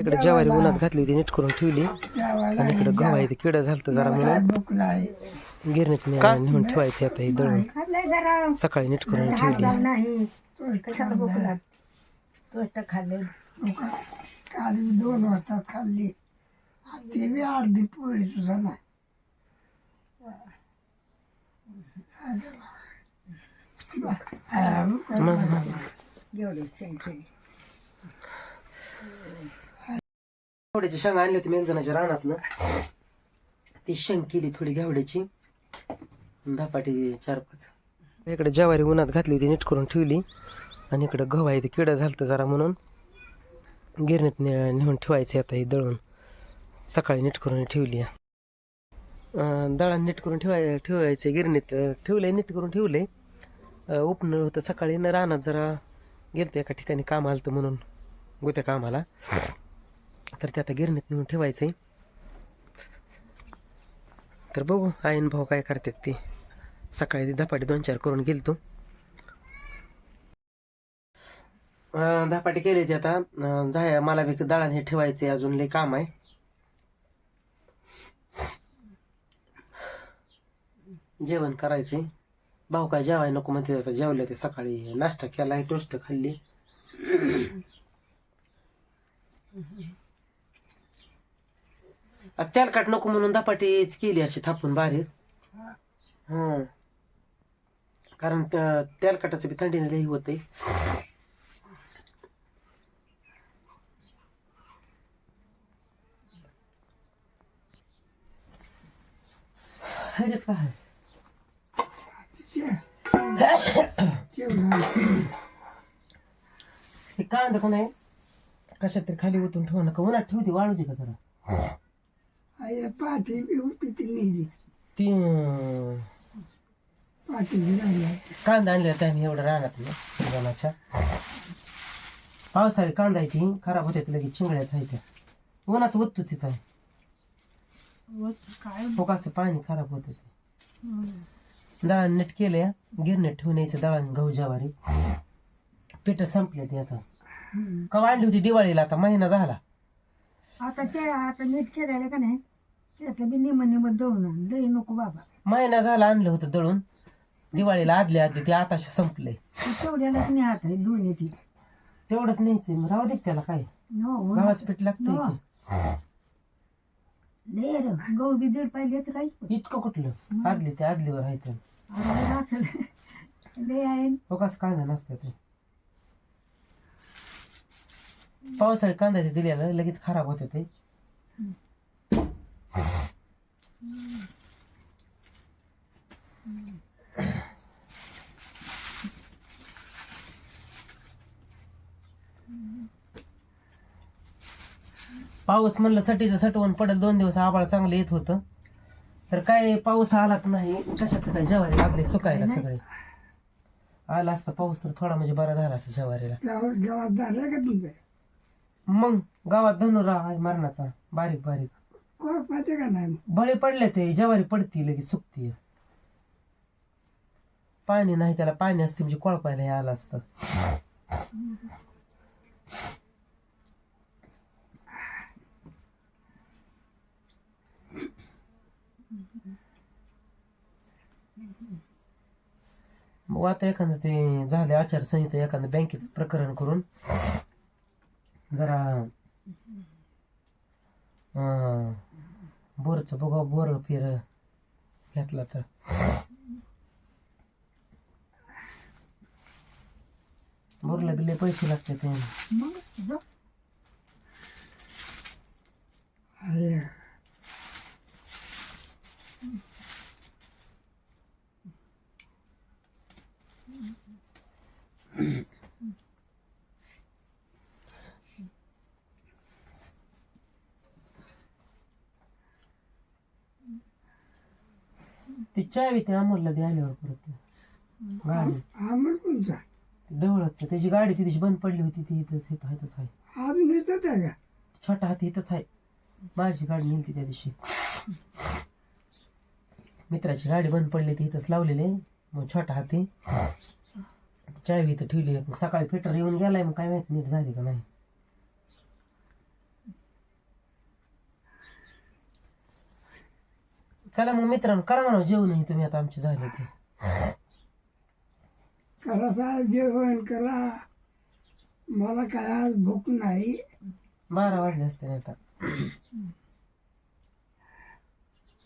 इकडे ज्वारी उन्हात घातली होती नीट करून ठेवली. आणि इकडे गव्हा आहे ते किडं झालं जरा म्हणून. गिरणीत ने- नेऊन ठेवायचे आता हे दळून. सकाळी नीट करून ठेवली. काल मी दोन वाजता खाल्ली ते बी अर्धी पोळी सुद्धा नाही हा, शेंग आणली होती मी एक जणाच्या रानात ती शेंग केली थोडी घेवड्याची. धापाटी चार पाच. इकडे ज्वारी उन्हात घातली होती नीट करून ठेवली. आणि इकडे गव्हा आहे ते किडं झालं जरा म्हणून. गिरणीत ने नेऊन ठेवायचे आता हे दळून. सकाळी नीट करून ठेवली अं, दळण नीट करून ठेवाय ठेवायचे गिरणीत अं, ठेवलंय नीट करून ठेवलंय. उपनळ होतं सकाळी न रानात जरा गेलतो एका ठिकाणी काम आलं म्हणून. गोत्या कामाला. तर ते आता गिरणीत नेऊन ठेवायचं आहे तर बघू आईन भाऊ काय करतात ते. सकाळी ते धपाटे दोन चार करून गेलतो. तू धपाटे केले ते आता. अं, मला बी दळाने ठेवायचे अजून लई काम आहे. जेवण करायचंय. भाऊ काय जेवाय नको म्हणते आता जेवले ते सकाळी. नाश्ता केलाय टोस्ट खाल्ली. आज तेलकट नको म्हणून धपाटीच केली अशी थापून बारीक. हं. कारण तेलकटाचं बी थंडीने लई होतंय. ह्याच्यात काय जेवण हे कांदा कोण आहे? कशात तरी खाली ओतून ठेवू नका उन्हात ठेवते? वाळू दे का जरा? पाठी बी होती ती नेली ती पाठी बी राहिली कांदा आणले होते आम्ही एवढं राहणार जणाच्या पावसाळी कांदा आहे ती खराब होते लगेच चिंगड्याच आहे त्या। उन्हात ओततो तिथं काय फोकाचं पाणी खराब होतं ते दळण नीट केलंय गिरणीत ठेवून यायचं दळण गहू ज्वारी पीठ संपले ते। आता कवा आणली होती दिवाळीला आता महिना झाला आता ते आता नीट केलेलं का नाही त्यातलं बी निम निम दळून आण. लई नको बाबा. महिना झाला आणलं होतं दळून. दिवाळीला आदले आदले ते आताशी संपलंय ते तेवढ्यालाच नाही हात आहे दोन येते तेवढंच न्यायचंय मग राहू दे का त्याला काय. हो गव्हाचं पीठ लागतंय हो. लय रे गहू बी दीड पाहिजे तर काहीच. इतकं कुठलं? आदली ते आदलीवर आहे. ते. लय आहे. फोकाच कांदा नसतं ते. पावसाळी कांदा ते दिलेला लगेच खराब होते ते. पाऊस म्हणलं सटीचं सटवून पडेल दोन दिवस आबाळ चांगलं येत होतं. तर काय पाऊस आलाच नाही कशाचं काय ज्वारी लागले सुकायला सगळे? आला असता पाऊस तर थोडा म्हणजे बरा झाला असता ज्वारीला. मग गावात धनुरा आहे मरणाचा बारीक बारीक. कोरपाचे का नाही बळे पडले ते ज्वारी पडती लगेच सुकती. पाणी नाही त्याला पाणी असते म्हणजे कोळपायला हे आलं असतं. मग आता एखादं ते झाले आचारसंहिता एखादं बँकेत प्रकरण करून जरा अं, बोरचं बघा बोर फिर घेतला तर. बोरला बिले पैसे लागते ते मग जा. अरे ती चावी ते अमोलला दे आल्यावर परत ते. गाडी. त्याची गाडी तिथे बंद पडली होती ती इथंच इथं इथंच आहे. आहे का? छोटा हाती इथंच आहे. माझी गाडी नेली त्या दिवशी. मित्राची गाडी बंद पडली ती इथंच लावलेली आहे. मग छोटा हाती. चावी इथं ठेवली. मग सकाळी फिटर येऊन गेलाय मग काय माहीत नीट झाली का नाही. चला मग मित्रांनो करा म्हणा जेवण तुम्ही आता आमचे झाले ते करा साहेब जेवण करा. मला काय आज भूक नाही. बारा वाजले असते आता.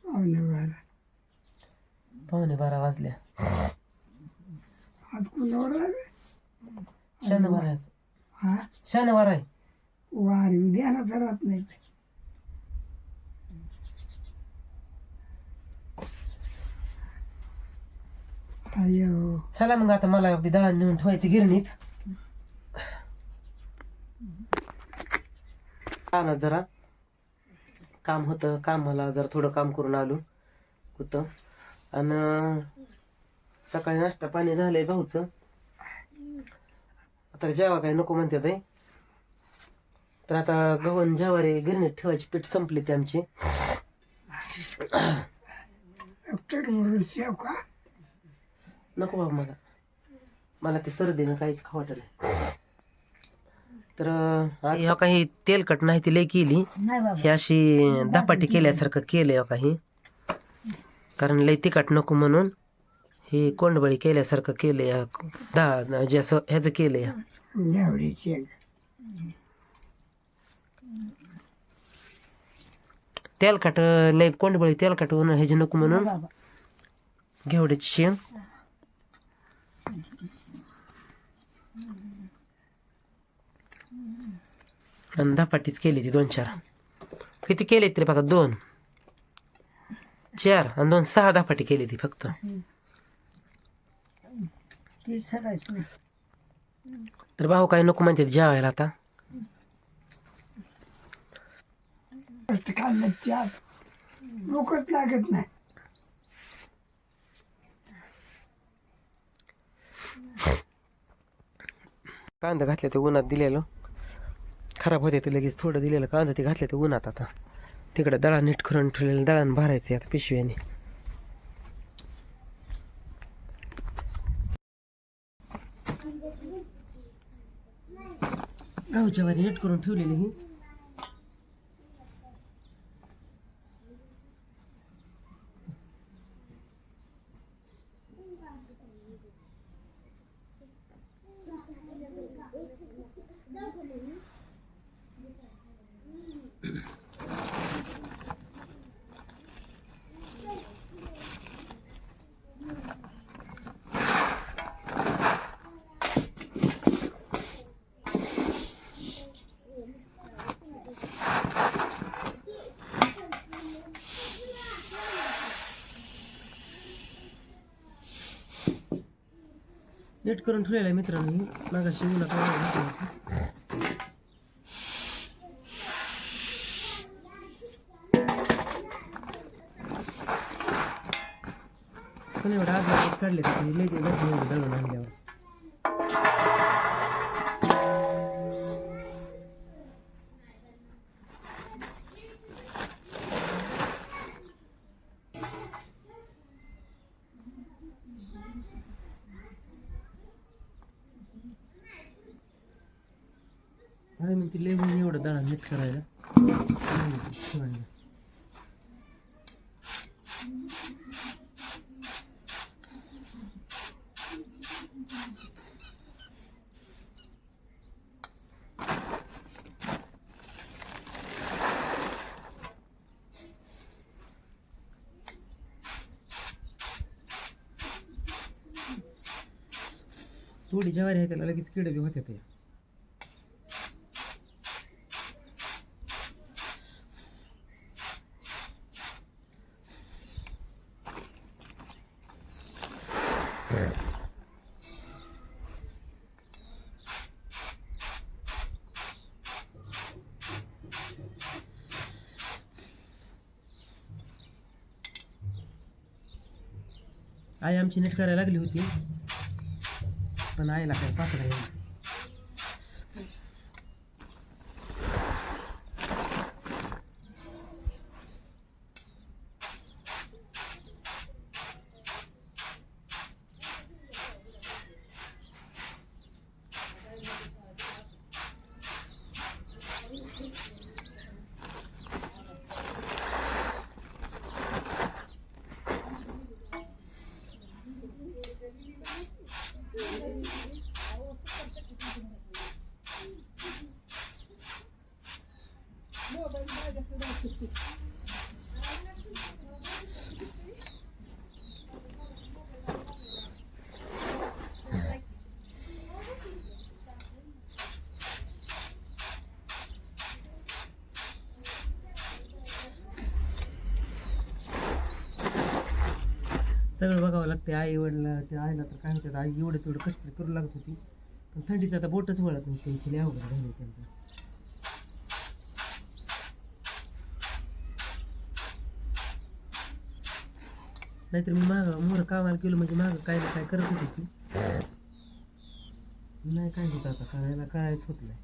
पावणे बारा. पावणे बारा वाजल्या आज कुणावर आहे? शनिवार आहे. हा? शनिवार आहे. वारी उद्या ना राहत नाही. अयो चला मग आता मला बी दळण नेऊन ठेवायचं गिरणीत ना जरा काम होतं कामाला जरा थोडं काम करून आलो होतं आणि सकाळी नाश्ता पाणी झालंय भाऊचं आता जेवा काय नको म्हणते ते तर आता गव्हाण ज्वारी गिरणीत ठेवायची पीठ संपली ती आमची डॉक्टर म्हणून शेव का नको बाबा मला. मला ते सर्दीनं काहीच खावट नाही. तर आज ह्या काही तेलकट नाही ती लय केली. ही अशी धपाटी केल्यासारखं केलंय काही. कारण लय तिखट नको म्हणून ही कोंडबळी केल्यासारखं केलंय दहा म्हणजे असं ह्याचं केलंय. तेलकट लय कोंडबळी तेलकट होणं ह्याची नको म्हणून घेवड्याची शेंग आणि धपाटीच केली ती दोन चार. किती केले तरी बघा दोन. चार आणि दोन सहा धपाटी केली ती फक्त. तर भाऊ काय नको म्हणते जेवायला आता. चार लागत नाही कांदा घातले ते उन्हात दिलेलं. खराब होते ते लगेच थोडं दिलेलं कांदा ते घातले ते उन्हात आता. तिकडं दळा नीट करून ठेवलेलं दळण भरायचं आता पिशव्याने. गावच्या वारी नीट करून ठेवलेली ही. नीट करून ठेवलेलं आहे मित्रांनी मागाशी उन्हात काय घातली होती. पण एवढं आज काढले तर लई ते दळून आणल्यावर किती लय ती म्हणजे एवढं दळण नीट करायला. थोडी ज्वारी आहे त्याला लगेच किडे बी होते आई आमची नेट करायला लागली होती. पण आईला काय पाकडा सगळं बघावं लागते आई वडला ते आईला तर काय होतं आई एवढं तेवढं कसं तरी करू लागत होती. पण थंडीचं आता बोटच वळत नाही त्यांची लय अवघड झाली त्यांचं नाहीतर मी माग मोर कामाला केलं म्हणजे माग काय ना काय करत होती ती. नाही काय होत आता करायला करायच होत नाही.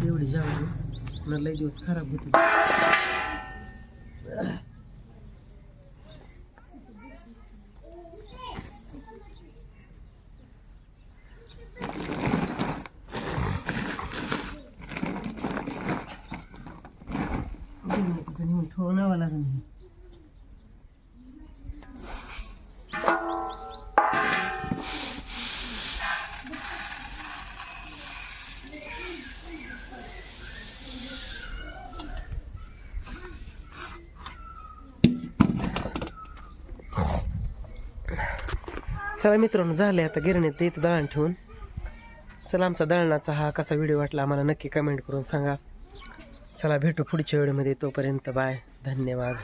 बस होती एवढी जेवण मला लई दिवस खराब होती तिथं नेऊन ठेवणावं लागेल हे. चला मित्रांनो झाले आता गिरणीत इथं दळण ठेवून. चला आमचा दळणाचा हा कसा व्हिडिओ वाटला आम्हाला नक्की कमेंट करून सांगा. चला भेटू पुढच्या व्हिडिओमध्ये तोपर्यंत बाय. धन्यवाद.